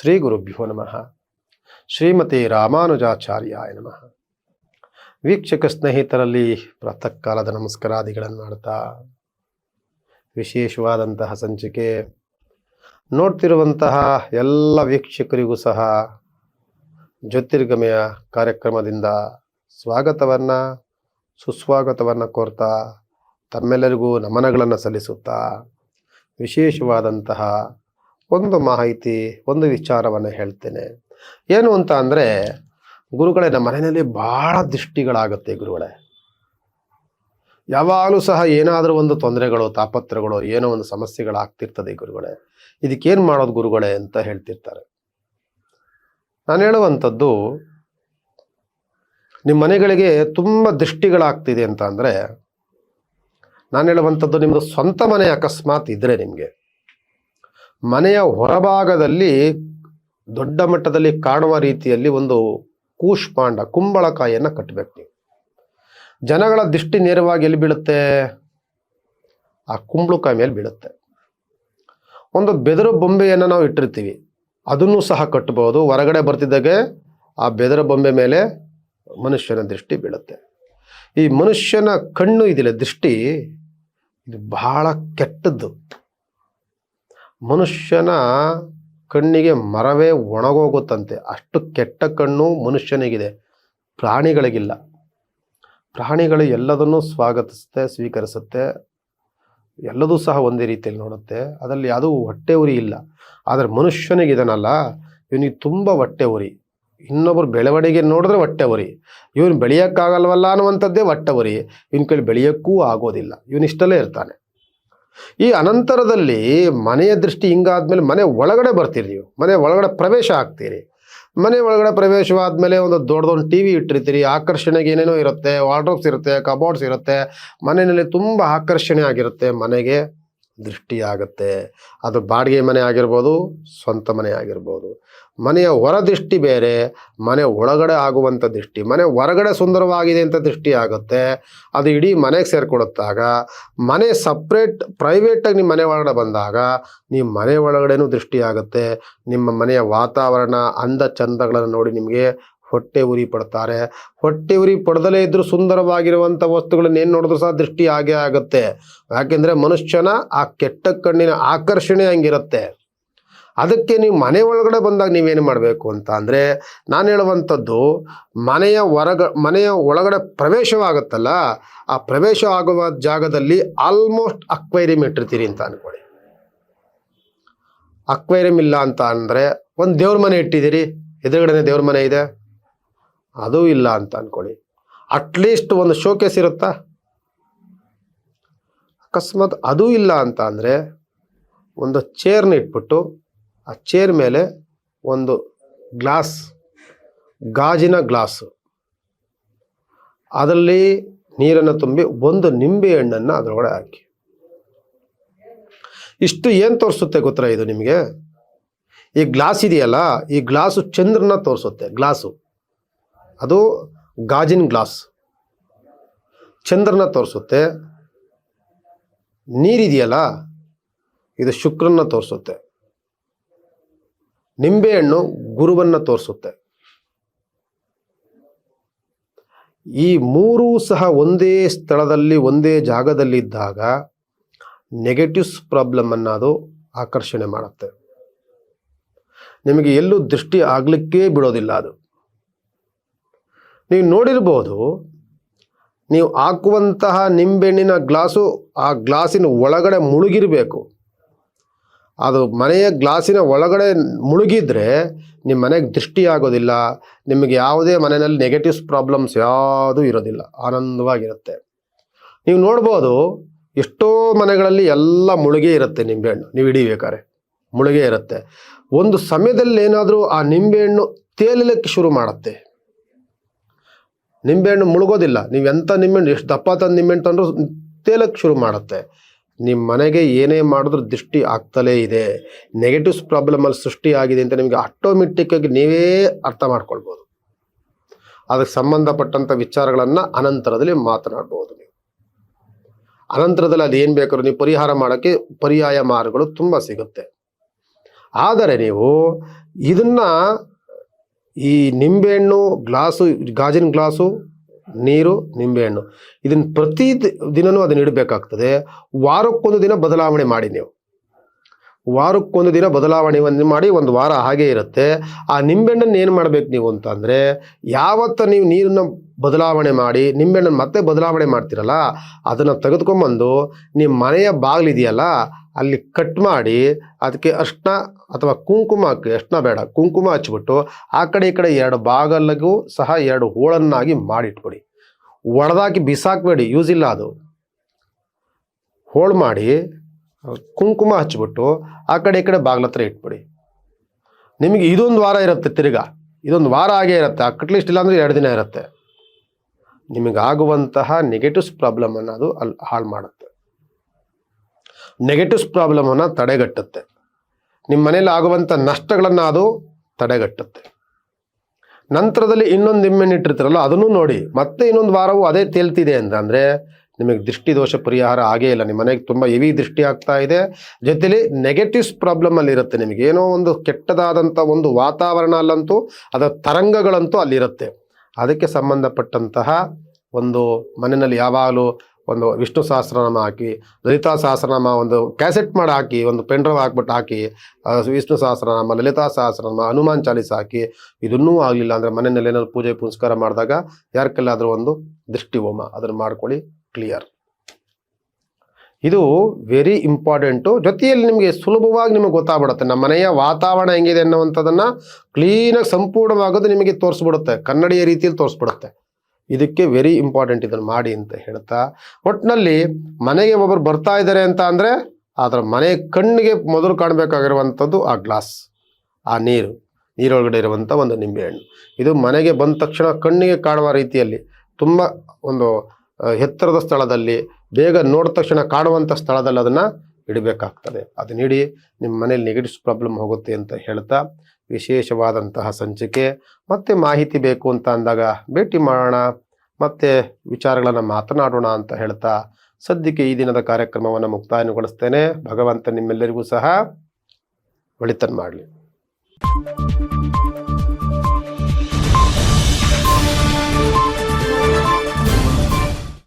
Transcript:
ಶ್ರೀ ಗುರುಭ್ಯೋ ನಮಃ. ಶ್ರೀಮತಿ ರಾಮಾನುಜಾಚಾರ್ಯಾಯ ನಮಃ. ವೀಕ್ಷಕ ಸ್ನೇಹಿತರಲ್ಲಿ ಪ್ರಾತಃ ಕಾಲದ ನಮಸ್ಕಾರಾದಿಗಳನ್ನು ಮಾಡ್ತಾ ವಿಶೇಷವಾದಂತಹ ಸಂಚಿಕೆ. ನೋಡ್ತಿರುವಂತಹ ಎಲ್ಲ ವೀಕ್ಷಕರಿಗೂ ಸಹ ಜ್ಯೋತಿರ್ಗಮಯ ಕಾರ್ಯಕ್ರಮದಿಂದ ಸ್ವಾಗತವನ್ನು, ಸುಸ್ವಾಗತವನ್ನು ಕೋರ್ತಾ ತಮ್ಮೆಲ್ಲರಿಗೂ ನಮನಗಳನ್ನು ಸಲ್ಲಿಸುತ್ತಾ ವಿಶೇಷವಾದಂತಹ ಒಂದು ಮಾಹಿತಿ, ಒಂದು ವಿಚಾರವನ್ನು ಹೇಳ್ತೇನೆ. ಏನು ಅಂತ ಅಂದರೆ, ಗುರುಗಳೇ, ನಮ್ಮ ಮನೆಯಲ್ಲಿ ಭಾಳ ದೃಷ್ಟಿಗಳಾಗುತ್ತೆ ಗುರುಗಳೇ. ಯಾವಾಗಲೂ ಸಹ ಏನಾದರೂ ಒಂದು ತೊಂದರೆಗಳು, ತಾಪತ್ರಗಳು, ಏನೋ ಒಂದು ಸಮಸ್ಯೆಗಳಾಗ್ತಿರ್ತದೆ ಗುರುಗಳೇ. ಇದಕ್ಕೇನು ಮಾಡೋದು ಗುರುಗಳೇ ಅಂತ ಹೇಳ್ತಿರ್ತಾರೆ. ನಾನು ಹೇಳುವಂಥದ್ದು ನಿಮ್ಮ ಮನೆಗಳಿಗೆ ತುಂಬ ದೃಷ್ಟಿಗಳಾಗ್ತಿದೆ ಅಂತ ಅಂದರೆ, ನಾನು ಹೇಳುವಂಥದ್ದು ನಿಮ್ಮದು ಸ್ವಂತ ಮನೆ ಅಕಸ್ಮಾತ್ ಇದ್ದರೆ ನಿಮಗೆ. ಮನೆಯ ಹೊರಭಾಗದಲ್ಲಿ ದೊಡ್ಡ ಮಟ್ಟದಲ್ಲಿ ಕಾಣುವ ರೀತಿಯಲ್ಲಿ ಒಂದು ಕೂಷ್ಪಾಂಡ ಕುಂಬಳಕಾಯಿಯನ್ನು ಕಟ್ಟಬೇಕು ನೀವು. ಜನಗಳ ದೃಷ್ಟಿ ನೇರವಾಗಿ ಎಲ್ಲಿ ಬೀಳುತ್ತೆ? ಆ ಕುಂಬಳಕಾಯಿ ಮೇಲೆ ಬೀಳುತ್ತೆ. ಒಂದು ಬೆದರು ಬೊಂಬೆಯನ್ನು ನಾವು ಇಟ್ಟಿರ್ತೀವಿ. ಅದನ್ನು ಸಹ ಕಟ್ಟಬಹುದು ಹೊರಗಡೆ ಬರ್ತಿದ್ದಾಗೆ ಆ ಬೆದರು ಬೊಂಬೆ ಮೇಲೆ ಮನುಷ್ಯನ ದೃಷ್ಟಿ ಬೀಳುತ್ತೆ. ಈ ಮನುಷ್ಯನ ಕಣ್ಣು ಇದಿಲ್ಲ, ದೃಷ್ಟಿ ಇದು ಬಹಳ ಕೆಟ್ಟದ್ದು. ಮನುಷ್ಯನ ಕಣ್ಣಿಗೆ ಮರವೇ ಒಣಗೋಗುತ್ತಂತೆ. ಅಷ್ಟು ಕೆಟ್ಟ ಕಣ್ಣು ಮನುಷ್ಯನಿಗಿದೆ. ಪ್ರಾಣಿಗಳಿಗಿಲ್ಲ. ಪ್ರಾಣಿಗಳು ಎಲ್ಲದನ್ನೂ ಸ್ವಾಗತಿಸುತ್ತೆ, ಸ್ವೀಕರಿಸುತ್ತೆ. ಎಲ್ಲದೂ ಸಹ ಒಂದೇ ರೀತಿಯಲ್ಲಿ ನೋಡುತ್ತೆ. ಅದರಲ್ಲಿ ಯಾವುದೂ ಹೊಟ್ಟೆ ಉರಿ ಇಲ್ಲ. ಆದರೆ ಮನುಷ್ಯನಿಗಿದನಲ್ಲ ಇವನಿಗೆ ತುಂಬ ಹೊಟ್ಟೆ ಉರಿ. ಇನ್ನೊಬ್ಬರು ಬೆಳವಣಿಗೆ ನೋಡಿದ್ರೆ ಹೊಟ್ಟೆ ಉರಿ. ಇವನು ಬೆಳೆಯೋಕ್ಕಾಗಲ್ವಲ್ಲ ಅನ್ನುವಂಥದ್ದೇ ಹೊಟ್ಟೆ ಉರಿ. ಇವನ ಕೇಳಿ ಬೆಳೆಯೋಕ್ಕೂ ಆಗೋದಿಲ್ಲ. ಇವನಿಷ್ಟಲ್ಲೇ ಇರ್ತಾನೆ. ಈ ಅನಂತರದಲ್ಲಿ ಮನೆಯ ದೃಷ್ಟಿ ಹಿಂಗಾದ್ಮೇಲೆ ಮನೆ ಒಳಗಡೆ ಬರ್ತೀರಿ ನೀವು. ಮನೆ ಒಳಗಡೆ ಪ್ರವೇಶ ಆಗ್ತೀರಿ. ಮನೆ ಒಳಗಡೆ ಪ್ರವೇಶವಾದ್ಮೇಲೆ ಒಂದು ದೊಡ್ಡದೊಂದು ಟಿ ವಿ ಇಟ್ಟಿರ್ತೀರಿ. ಆಕರ್ಷಣೆಗೆ ಏನೇನೋ ಇರುತ್ತೆ ವಾರ್ಡ್ರೋಬ್ಸ್ ಇರುತ್ತೆ ಕಬೋರ್ಡ್ಸ್ ಇರುತ್ತೆ. ಮನೆಯಲ್ಲಿ ತುಂಬ ಆಕರ್ಷಣೆ ಆಗಿರುತ್ತೆ ಮನೆಗೆ. ದೃಷ್ಟಿ ಆಗುತ್ತೆ ಅದು ಬಾಡಿಗೆ ಮನೆ ಆಗಿರ್ಬೋದು, ಸ್ವಂತ ಮನೆ ಆಗಿರ್ಬೋದು. ಮನೆಯ ಹೊರ ದೃಷ್ಟಿ ಬೇರೆ, ಮನೆ ಒಳಗಡೆ ಆಗುವಂಥ ದೃಷ್ಟಿ, ಮನೆ ಹೊರಗಡೆ ಸುಂದರವಾಗಿದೆ ಅಂತ ದೃಷ್ಟಿ ಆಗುತ್ತೆ. ಅದು ಇಡೀ ಮನೆಗೆ ಸೇರಿಕೊಡುತ್ತಾಗ, ಮನೆ ಸಪ್ರೇಟ್ ಪ್ರೈವೇಟಾಗಿ ನಿಮ್ಮ ಮನೆ ಒಳಗಡೆ ಬಂದಾಗ, ನಿಮ್ಮ ಮನೆ ಒಳಗಡೆನೂ ದೃಷ್ಟಿ ಆಗುತ್ತೆ. ನಿಮ್ಮ ಮನೆಯ ವಾತಾವರಣ, ಅಂದ ಚಂದಗಳನ್ನು ನೋಡಿ ನಿಮಗೆ ಹೊಟ್ಟೆ ಉರಿ ಪಡ್ತಾರೆ. ಹೊಟ್ಟೆ ಉರಿ ಪಡೆದಲೇ ಇದ್ರೂ ಸುಂದರವಾಗಿರುವಂಥ ವಸ್ತುಗಳನ್ನ ಏನು ನೋಡಿದ್ರು ಸಹ ದೃಷ್ಟಿ ಹಾಗೆ ಆಗುತ್ತೆ. ಯಾಕೆಂದರೆ ಮನುಷ್ಯನ ಆ ಕೆಟ್ಟ ಕಣ್ಣಿನ ಆಕರ್ಷಣೆ ಹಂಗಿರುತ್ತೆ. ಅದಕ್ಕೆ ನೀವು ಮನೆ ಒಳಗಡೆ ಬಂದಾಗ ನೀವೇನು ಮಾಡಬೇಕು ಅಂತ ಅಂದರೆ, ನಾನು ಹೇಳುವಂಥದ್ದು ಮನೆಯ ಹೊರಗ, ಮನೆಯ ಒಳಗಡೆ ಪ್ರವೇಶವಾಗುತ್ತಲ್ಲ, ಆ ಪ್ರವೇಶ ಆಗುವ ಜಾಗದಲ್ಲಿ ಆಲ್ಮೋಸ್ಟ್ ಅಕ್ವೈರಿಯಂ ಇಟ್ಟಿರ್ತೀರಿ ಅಂತ ಅನ್ಕೊಳ್ಳಿ. ಅಕ್ವೈರಿಯಂ ಇಲ್ಲ ಅಂತ ಅಂದರೆ ಒಂದು ದೇವ್ರ ಮನೆ ಇಟ್ಟಿದ್ದೀರಿ, ಎದುರುಗಡೆನೆ ದೇವ್ರ ಮನೆ ಇದೆ. ಅದೂ ಇಲ್ಲ ಅಂತ ಅನ್ಕೊಳ್ಳಿ. ಅಟ್ಲೀಸ್ಟ್ ಒಂದು ಶೋಕೇಸ್ ಇರುತ್ತಾ? ಅಕಸ್ಮಾತ್ ಅದೂ ಇಲ್ಲ ಅಂತ ಅಂದರೆ ಒಂದು ಚೇರ್ನ ಇಟ್ಬಿಟ್ಟು ಆ ಚೇರ್ ಮೇಲೆ ಒಂದು ಗ್ಲಾಸ್ ಗಾಜಿನ ಗ್ಲಾಸು ಅದರಲ್ಲಿ ನೀರನ್ನು ತುಂಬಿ ಒಂದು ನಿಂಬೆ ಹಣ್ಣನ್ನು ಅದರೊಳಗಡೆ ಹಾಕಿ. ಇಷ್ಟು ಏನು ತೋರಿಸುತ್ತೆ ಗೊತ್ತಾ ಇದು ನಿಮಗೆ? ಈ ಗ್ಲಾಸ್ ಇದೆಯಲ್ಲ, ಈ ಗ್ಲಾಸು ಚಂದ್ರನ ತೋರಿಸುತ್ತೆ ಗ್ಲಾಸು ಅದು ಗಾಜಿನ ಗ್ಲಾಸ್. ಚಂದ್ರನ ತೋರಿಸುತ್ತೆ. ನೀರಿದೆಯಲ್ಲ, ಇದು ಶುಕ್ರನ್ನ ತೋರಿಸುತ್ತೆ. ನಿಂಬೆಹಣ್ಣು ಗುರುವನ್ನು ತೋರಿಸುತ್ತೆ. ಈ ಮೂರೂ ಸಹ ಒಂದೇ ಸ್ಥಳದಲ್ಲಿ, ಒಂದೇ ಜಾಗದಲ್ಲಿದ್ದಾಗ ನೆಗೆಟಿವ್ಸ್ ಪ್ರಾಬ್ಲಮ್ ಅನ್ನೋದು ಆಕರ್ಷಣೆ ಮಾಡುತ್ತೆ. ನಿಮಗೆ ಎಲ್ಲೂ ದೃಷ್ಟಿ ಆಗಲಿಕ್ಕೇ ಬಿಡೋದಿಲ್ಲ ಅದು. ನೀವು ನೋಡಿರ್ಬೋದು, ನೀವು ಹಾಕುವಂತಹ ನಿಂಬೆಹಣ್ಣಿನ ಗ್ಲಾಸು ಆ ಗ್ಲಾಸಿನ ಒಳಗಡೆ ಮುಳುಗಿರಬೇಕು. ಅದು ಮನೆಯ ಗ್ಲಾಸಿನ ಒಳಗಡೆ ಮುಳುಗಿದರೆ ನಿಮ್ಮ ಮನೆಗೆ ದೃಷ್ಟಿ ಆಗೋದಿಲ್ಲ, ನಿಮಗೆ ಯಾವುದೇ ಮನೆಯಲ್ಲಿ ನೆಗೆಟಿವ್ಸ್ ಪ್ರಾಬ್ಲಮ್ಸ್ ಯಾವುದೂ ಇರೋದಿಲ್ಲ, ಆನಂದವಾಗಿರುತ್ತೆ. ನೀವು ನೋಡ್ಬೋದು, ಎಷ್ಟೋ ಮನೆಗಳಲ್ಲಿ ಎಲ್ಲ ಮುಳುಗೆ ಇರುತ್ತೆ ನಿಂಬೆಹಣ್ಣು, ನೀವು ಹಿಡಿಬೇಕಾರೆ ಮುಳುಗೆ ಇರುತ್ತೆ. ಒಂದು ಸಮಯದಲ್ಲಿ ಏನಾದರೂ ಆ ನಿಂಬೆಹಣ್ಣು ತೇಲಲಿಕ್ಕೆ ಶುರು ಮಾಡುತ್ತೆ. ನಿಂಬೆಹಣ್ಣು ಮುಳುಗೋದಿಲ್ಲ. ನೀವು ಎಂಥ ನಿಂಬೆಹಣ್ಣು, ಎಷ್ಟು ದಪ್ಪ ತಂದು ನಿಂಬೆಹಣ್ಣು ತಂದರೂ ತೇಲಕ್ಕೆ ಶುರು ಮಾಡುತ್ತೆ. ನಿಮ್ಮ ಮನೆಗೆ ಏನೇ ಮಾಡಿದ್ರೂ ದೃಷ್ಟಿ ಆಗ್ತಲೇ ಇದೆ. ನೆಗೆಟಿವ್ಸ್ ಪ್ರಾಬ್ಲಮಲ್ಲಿ ಸೃಷ್ಟಿಯಾಗಿದೆ ಅಂತ ನಿಮಗೆ ಆಟೋಮೆಟಿಕ್ಕಾಗಿ ನೀವೇ ಅರ್ಥ ಮಾಡ್ಕೊಳ್ಬೋದು. ಅದಕ್ಕೆ ಸಂಬಂಧಪಟ್ಟಂಥ ವಿಚಾರಗಳನ್ನು ಅನಂತರದಲ್ಲಿ ಮಾತನಾಡ್ಬೋದು ನೀವು. ಅನಂತರದಲ್ಲಿ ಅದು ಏನು ಬೇಕಾದ್ರೂ ನೀವು ಪರಿಹಾರ ಮಾಡೋಕ್ಕೆ ಪರ್ಯಾಯ ಮಾರ್ಗಗಳು ತುಂಬ ಸಿಗುತ್ತೆ. ಆದರೆ ನೀವು ಇದನ್ನ ಈ ನಿಂಬೆಹಣ್ಣು ಗ್ಲಾಸು, ಗಾಜಿನ ಗ್ಲಾಸು, ನೀರು, ನಿಂಬೆಹಣ್ಣು. ಇದನ್ನು ಪ್ರತಿ ದಿನನೂ ಅದನ್ನ ಇಡಬೇಕಾಗ್ತದೆ. ವಾರಕ್ಕೊಂದು ದಿನ ಬದಲಾವಣೆ ಮಾಡಿ ನೀವು. ವಾರಕ್ಕೊಂದು ದಿನ ಬದಲಾವಣೆ ಮಾಡಿ ಒಂದು ವಾರ ಹಾಗೆ ಇರುತ್ತೆ. ಆ ನಿಂಬೆಹಣ್ಣನ್ನು ಏನು ಮಾಡಬೇಕು ನೀವು ಅಂತಂದರೆ ಯಾವತ್ತ ನೀವು ನೀರನ್ನು ಬದಲಾವಣೆ ಮಾಡಿ, ನಿಂಬೆಹಣ್ಣನ್ನು ಮತ್ತೆ ಬದಲಾವಣೆ ಮಾಡ್ತೀರಲ್ಲ, ಅದನ್ನು ತೆಗೆದುಕೊಂಬಂದು ನಿಮ್ಮ ಮನೆಯ ಬಾಗಿಲಿದೆಯಲ್ಲ ಅಲ್ಲಿ ಕಟ್ ಮಾಡಿ ಅದಕ್ಕೆ ಅರ್ಶಿನ ಅಥವಾ ಕುಂಕುಮ ಹಾಕಿ ಅರ್ಶಿನ ಬೇಡ, ಕುಂಕುಮ ಹಚ್ಬಿಟ್ಟು ಆ ಕಡೆ ಈ ಕಡೆ ಎರಡು ಬಾಗಲಿಗೂ ಸಹ ಎರಡು ಹೋಳನ್ನಾಗಿ ಮಾಡಿಟ್ಬಿಡಿ. ಒಡೆದಾಕಿ ಬಿಸಾಕಬೇಡಿ ಯೂಸ್ ಇಲ್ಲ ಅದು. ಹೋಳು ಮಾಡಿ, ಕುಂಕುಮ ಹಚ್ಬಿಟ್ಟು ಆ ಕಡೆ ಈ ಕಡೆ ಬಾಗ್ಲ ಹತ್ರ ಇಟ್ಬಿಡಿ. ನಿಮಗೆ ಇದೊಂದು ವಾರ ಇರುತ್ತೆ ತಿರ್ಗ. ಇದೊಂದು ವಾರ ಆಗೇ ಇರುತ್ತೆ ಅಟ್ಲೀಸ್ಟ್ ಇಲ್ಲ ಅಂದರೆ ಎರಡು ದಿನ ಇರುತ್ತೆ. ನಿಮಗಾಗುವಂತಹ ನೆಗೆಟಿವ್ಸ್ ಪ್ರಾಬ್ಲಮನ್ನು ಅದು ಅಲ್ಲಿ ಹಾಳು ಮಾಡುತ್ತೆ ನೆಗೆಟಿವ್ಸ್ ಪ್ರಾಬ್ಲಮನ್ನು ತಡೆಗಟ್ಟುತ್ತೆ. ನಿಮ್ಮ ಮನೇಲಿ ಆಗುವಂಥ ನಷ್ಟಗಳನ್ನು ಅದು ತಡೆಗಟ್ಟುತ್ತೆ. ನಂತರದಲ್ಲಿ ಇನ್ನೊಂದು ಇಮ್ಮೆನ್ ಇಟ್ಟಿರ್ತೀರಲ್ಲ, ಅದನ್ನು ನೋಡಿ. ಮತ್ತೆ ಇನ್ನೊಂದು ವಾರವೂ ಅದೇ ತೇಲ್ತಿದೆ ಅಂತಂದರೆ ನಿಮಗೆ ದೃಷ್ಟಿ ದೋಷ ಪರಿಹಾರ ಆಗೇ ಇಲ್ಲ. ನಿಮ್ಮ ಮನೆಗೆ ತುಂಬ ಹೆವಿ ದೃಷ್ಟಿ ಆಗ್ತಾ ಇದೆ. ಜೊತೆಲಿ ನೆಗೆಟಿವ್ಸ್ ಪ್ರಾಬ್ಲಮ್ ಅಲ್ಲಿ ಇರುತ್ತೆ. ನಿಮಗೆ ಏನೋ ಒಂದು ಕೆಟ್ಟದಾದಂಥ ಒಂದು ವಾತಾವರಣ ಅಲ್ಲಂತೂ ಅದರ ತರಂಗಗಳಂತೂ ಅಲ್ಲಿರುತ್ತೆ. ಅದಕ್ಕೆ ಸಂಬಂಧಪಟ್ಟಂತಹ ಒಂದು ಮನೆಯಲ್ಲಿ ಯಾವಾಗಲೂ ಒಂದು ವಿಷ್ಣು ಸಹಸ್ರನಾಮ ಹಾಕಿ, ಲಲಿತಾ ಸಹಸ್ರನಾಮ ಒಂದು ಕ್ಯಾಸೆಟ್ ಮಾಡಿ ಹಾಕಿ, ಒಂದು ಪೆಂಡ್ರವ್ ಹಾಕ್ಬಿಟ್ಟು ಹಾಕಿ ವಿಷ್ಣು ಸಹಸ್ರನಾಮ, ಲಲಿತಾ ಸಹಸ್ರನಾಮ, ಹನುಮಾನ್ ಚಾಲೀಸ ಹಾಕಿ, ಇದನ್ನೂ ಆಗಲಿಲ್ಲ ಅಂದರೆ ಮನೆಯಲ್ಲಿ ಏನಾದ್ರು ಪೂಜೆ ಪುನಸ್ಕಾರ ಮಾಡಿದಾಗ ಯಾರ ಕೈಲಾದರೂ ಒಂದು ದೃಷ್ಟಿ ಹೋಮ ಅದನ್ನು ಮಾಡ್ಕೊಳ್ಳಿ ಕ್ಲಿಯರ್ ಇದು ವೆರಿ ಇಂಪಾರ್ಟೆಂಟು ಜೊತೆಯಲ್ಲಿ ನಿಮಗೆ ಸುಲಭವಾಗಿ ನಿಮಗೆ ಗೊತ್ತಾಗ್ಬಿಡುತ್ತೆ. ನಮ್ಮ ಮನೆಯ ವಾತಾವರಣ ಹೆಂಗಿದೆ ಅನ್ನುವಂಥದ್ದನ್ನು ಕ್ಲೀನಾಗಿ ಸಂಪೂರ್ಣವಾಗೋದು ನಿಮಗೆ ತೋರಿಸ್ಬಿಡುತ್ತೆ. ಕನ್ನಡಿಯ ರೀತಿಯಲ್ಲಿ ತೋರಿಸ್ಬಿಡುತ್ತೆ. ಇದಕ್ಕೆ ವೆರಿ ಇಂಪಾರ್ಟೆಂಟ್ ಇದನ್ನು ಮಾಡಿ ಅಂತ ಹೇಳ್ತಾ ಒಟ್ಟಿನಲ್ಲಿ ಮನೆಗೆ ಒಬ್ಬರು ಬರ್ತಾ ಇದ್ದಾರೆ ಅಂತ ಅಂದರೆ ಅದರ ಮನೆ ಕಣ್ಣಿಗೆ ಮೊದಲು ಕಾಣಬೇಕಾಗಿರುವಂಥದ್ದು ಆ ಗ್ಲಾಸ್ ಆ ನೀರು, ನೀರೊಳಗಡೆ ಇರುವಂಥ ಒಂದು ನಿಂಬೆಹಣ್ಣು ಇದು ಮನೆಗೆ ಬಂದ ತಕ್ಷಣ ಕಣ್ಣಿಗೆ ಕಾಣುವ ರೀತಿಯಲ್ಲಿ ತುಂಬ ಒಂದು ಎತ್ತರದ ಸ್ಥಳದಲ್ಲಿ, ಬೇಗ ನೋಡಿದ ತಕ್ಷಣ ಕಾಣುವಂಥ ಸ್ಥಳದಲ್ಲಿ ಅದನ್ನು ಇಡಬೇಕಾಗ್ತದೆ. ಅದನ್ನಿಡಿ ನಿಮ್ಮ ಮನೇಲಿ ನೆಗೆಟಿವ್ಸ್ ಪ್ರಾಬ್ಲಮ್ ಹೋಗುತ್ತೆ ಅಂತ ಹೇಳ್ತಾ ವಿಶೇಷವಾದಂತಹ ಸಂಚಿಕೆ, ಮತ್ತೆ ಮಾಹಿತಿ ಬೇಕು ಅಂತ ಅಂದಾಗ ಭೇಟಿ ಮಾಡೋಣ, ಮತ್ತೆ ವಿಚಾರಗಳನ್ನು ಮಾತನಾಡೋಣ ಅಂತ ಹೇಳ್ತಾ ಸದ್ಯಕ್ಕೆ ಈ ದಿನದ ಕಾರ್ಯಕ್ರಮವನ್ನು ಮುಕ್ತಾಯಗೊಳಿಸ್ತೇನೆ. ಭಗವಂತ ನಿಮ್ಮೆಲ್ಲರಿಗೂ ಸಹ ಒಳಿತನ್ನು ಮಾಡಲಿ.